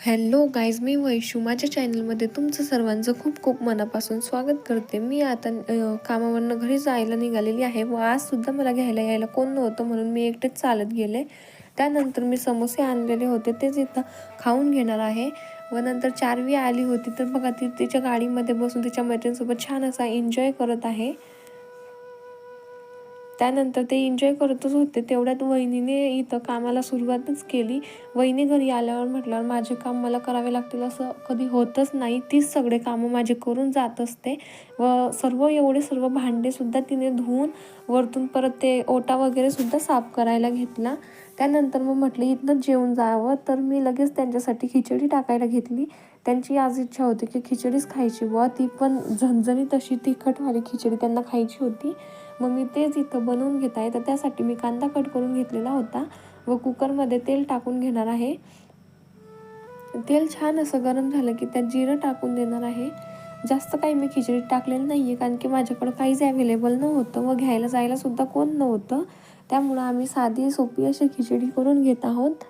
Hello guys मी वैशू. माझ्या चॅनलमध्ये तुमचं सर्वांचं खूप खूप मनापासून स्वागत करते. मी आता कामावरनं घरी जायला निघालेली आहे व आजसुद्धा मला घ्यायला यायला कोण नव्हतं म्हणून मी एकटेच चालत गेले. त्यानंतर मी समोसे आणलेले होते तेच इथं खाऊन घेणार आहे. व नंतर चारवी आली होती तर बघा ती तिच्या गाडीमध्ये बसून तिच्या मैत्रिणीसोबत छान असा एन्जॉय करत आहे. त्यानंतर ते एन्जॉय करतच होते. तेवढ्यात वहिनीने इथं कामाला सुरुवातच केली. वहिनी घरी आल्यावर म्हटल्यावर माझे काम मला करावे लागतील असं कधी होतच नाही. तीच सगळे कामं माझे करून जात असते. व सर्व एवढे सर्व भांडेसुद्धा तिने धुवून वरतून परत ते ओटा वगैरेसुद्धा साफ करायला घेतला. त्यानंतर मग म्हटलं इथनंच जेवून जावं. तर मी लगेच त्यांच्यासाठी खिचडी टाकायला घेतली. त्यांची आज इच्छा होती की खिचडीच खायची व ती पण झणझणीत अशी तिखटवाली खिचडी त्यांना खायची होती. मग मी तेच इथं बनवून घेत आहे. तर त्यासाठी मी कांदा कट करून घेतलेला होता व कुकरमध्ये तेल टाकून घेणार आहे. तेल छान असं गरम झालं की त्यात जिरं टाकून देणार आहे. जास्त काही मी खिचडीत टाकलेलं नाही आहे कारण की माझ्याकडं काहीच अवेलेबल नव्हतं व घ्यायला जायलासुद्धा कोण नव्हतं. त्यामुळं आम्ही साधी सोपी अशी खिचडी करून घेत आहोत.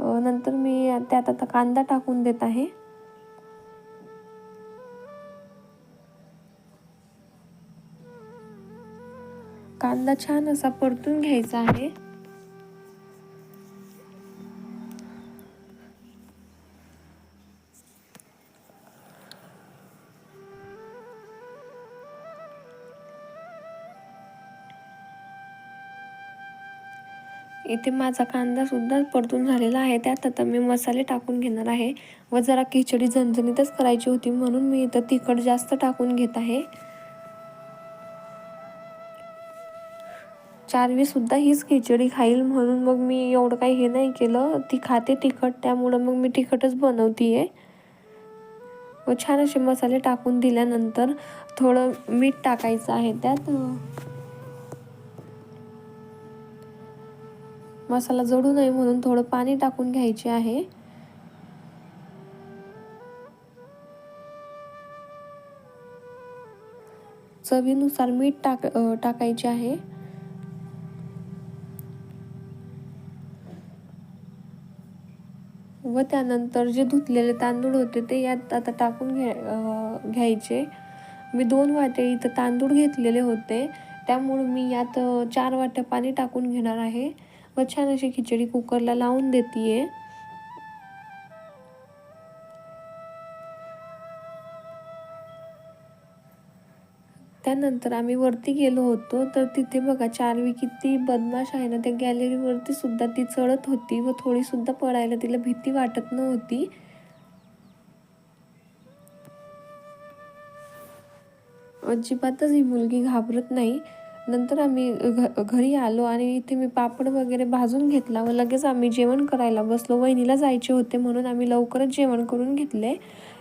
नंतर मी त्यात आता कांदा टाकून देत आहे. कांदा छान असा परतून घ्यायचा आहे. इथे माझा कांदा सुद्धा परतून झालेला आहे. त्यात आता मी मसाले टाकून घेणार आहे. व जरा खिचडी झणझणीतच करायची होती म्हणून मी इथं तिखट जास्त टाकून घेत आहे. चार्वी सुद्धा हीच खिचडी खाईल म्हणून मग मी एवढं काही हे नाही केलं. ती खाते तिखट त्यामुळं मग मी तिखटच बनवतीये. व छान असे मसाले टाकून दिल्यानंतर थोडं मीठ टाकायचं आहे त्यात. मसाला जडू नये म्हणून थोडं पाणी टाकून घ्यायचे आहे. चवीनुसार मीठ टाक टाकायचे आहे. व त्यानंतर जे धुतलेले तांदूळ होते ते यात आता टाकून घ्या घ्यायचे. मी दोन वाटे इथं तांदूळ घेतलेले होते. त्यामुळं मी यात चार वाट्या पाणी टाकून घेणार आहे. व छान अशी खिचडी कुकरला लावून देते आहे त्यानंतर आम्ही वरती गेलो होतो. तर तिथे बघा चारवी किती बदमाश आहे ना त्या गॅलरीवरती सुद्धा ती चढत होती व थोडी सुद्धा पडायला तिला भीती वाटत नव्हती. अजिबातच ही मुलगी घाबरत नाही. नंतर आम्ही घ घरी आलो आणि इथे मी पापड वगैरे भाजून घेतला. व लगेच आम्ही जेवण करायला बसलो. वहिनीला जायचे होते म्हणून आम्ही लवकरच जेवण करून घेतले.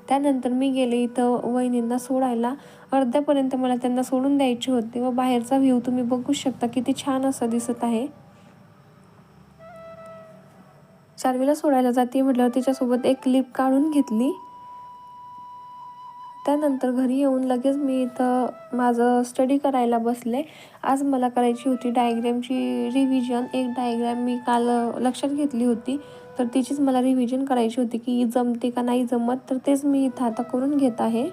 त्यानंतर मी गेले इथं वहिनींना सोडायला. अर्ध्यापर्यंत मला त्यांना सोडून द्यायचे होते. व बाहेरचा व्ह्यू तुम्ही बघू शकता. किती छान असा दिसत आहे. चारवीला सोडायला जाते म्हटल्यावर तिच्यासोबत एक क्लिप काढून घेतली. त्यानंतर घरी येऊन लगेच मी इथं माझं स्टडी करायला बसले. आज मला करायची होती डायग्रॅमची रिव्हिजन एक डायग्रॅम मी काल लक्षात घेतली होती. तर तिचीच मला रिव्हिजन करायची होती की जमते का नाही जमत. तर तेच मी इथं आता करून घेत आहे.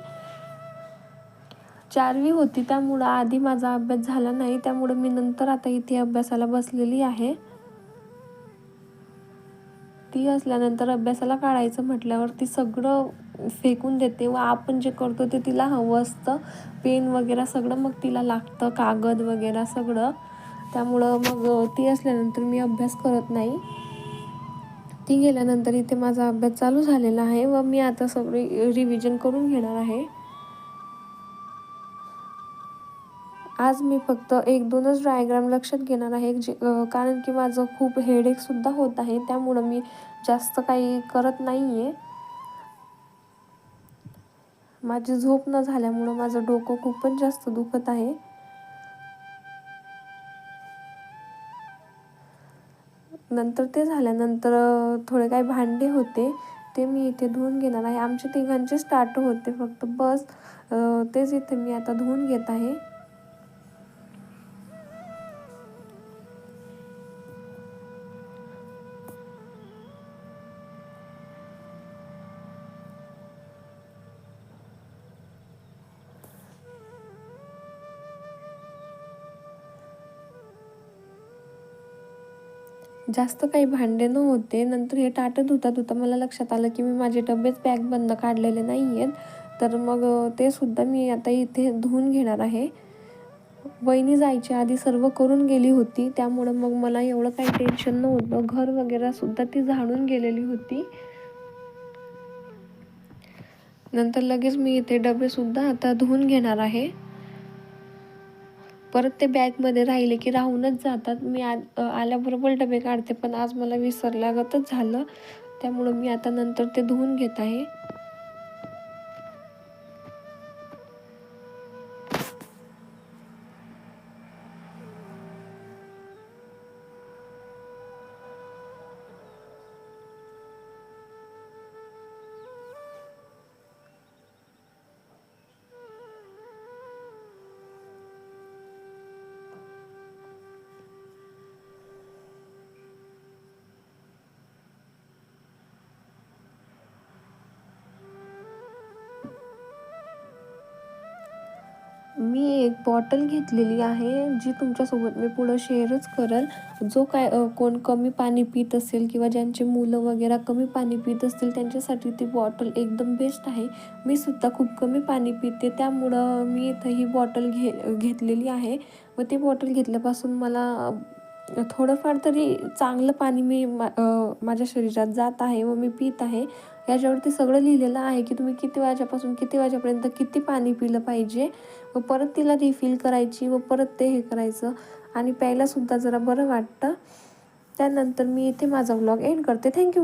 चारवी होती त्यामुळं आधी माझा अभ्यास झाला नाही. त्यामुळं मी नंतर आता इथे अभ्यासाला बसलेली आहे. ती असल्यानंतर अभ्यासाला काढायचं म्हटल्यावर ती सगळं फेकून देते व आपण जे करतो ते तिला हवं असतं. पेन वगैरे सगळं मग तिला लागतं कागद वगैरे सगळं. त्यामुळं मग ती असल्यानंतर मी अभ्यास करत नाही. ती गेल्यानंतर इथे माझा अभ्यास चालू झालेला आहे व मी आता सगळे रिव्हिजन करून घेणार आहे. आज मी फक्त एक दोनच डायग्राम लक्षात घेणार आहे जे कारण की माझं खूप हेडेकसुद्धा होत आहे. त्यामुळं मी जास्त काही करत नाही आहे माझी झोप न झाल्यामुळं माझं डोकं खूपच जास्त दुखत आहे. नंतर ते झाल्यानंतर थोडे काही भांडे होते ते मी इथे धुवून घेणार आहे. आमचे तिघांचे स्टार्ट होते फक्त. बस तेच इथे मी आता धुवून घेत आहे. जास्त काही भांडे नव्हते. नंतर हे टाटं धुता धुता मला लक्षात आलं की मी माझे डबेच बॅग बंद काढलेले नाही आहेत तर मग ते सुद्धा मी आता इथे धुवून घेणार आहे. वहिनी जायच्या आधी सर्व करून गेली होती. त्यामुळं मग मला एवढं काही टेन्शन नव्हतं. घर वगैरे सुद्धा ती झाडून गेलेली होती. नंतर लगेच मी इथे डबे सुद्धा आता धुवून घेणार आहे. परत ते बॅगमध्ये राहिले की राहूनच जातात. मी आ आल्याबरोबर डबे काढते पण आज मला विसरल्यागतच झालं. त्यामुळं मी आता नंतर ते धुवून घेत आहे. मी एक बॉटल घेतलेली आहे जी तुमच्यासोबत मी पुढं शेअरच करल. जो काय कोण कमी पाणी पित असेल किंवा ज्यांचे मुलं वगैरे कमी पाणी पित असतील त्यांच्यासाठी ती बॉटल एकदम बेस्ट आहे. मी सुद्धा खूप कमी पाणी पिते त्यामुळं मी इथं ही बॉटल घे घेतलेली आहे. व ती बॉटल घेतल्यापासून मला थोडंफार तरी चांगलं पाणी मी मा माझ्या शरीरात जात आहे व मी पित आहे. याच्यावरती सगळं लिहिलेलं आहे की तुम्ही किती वाजेपासून किती वाजेपर्यंत किती पाणी पिलं पाहिजे व परत तिला रिफिल करायची व परत ते हे करायचं आणि प्यायलासुद्धा जरा बरं वाटतं. त्यानंतर मी इथे माझा व्लॉग एंड करते. थँक्यू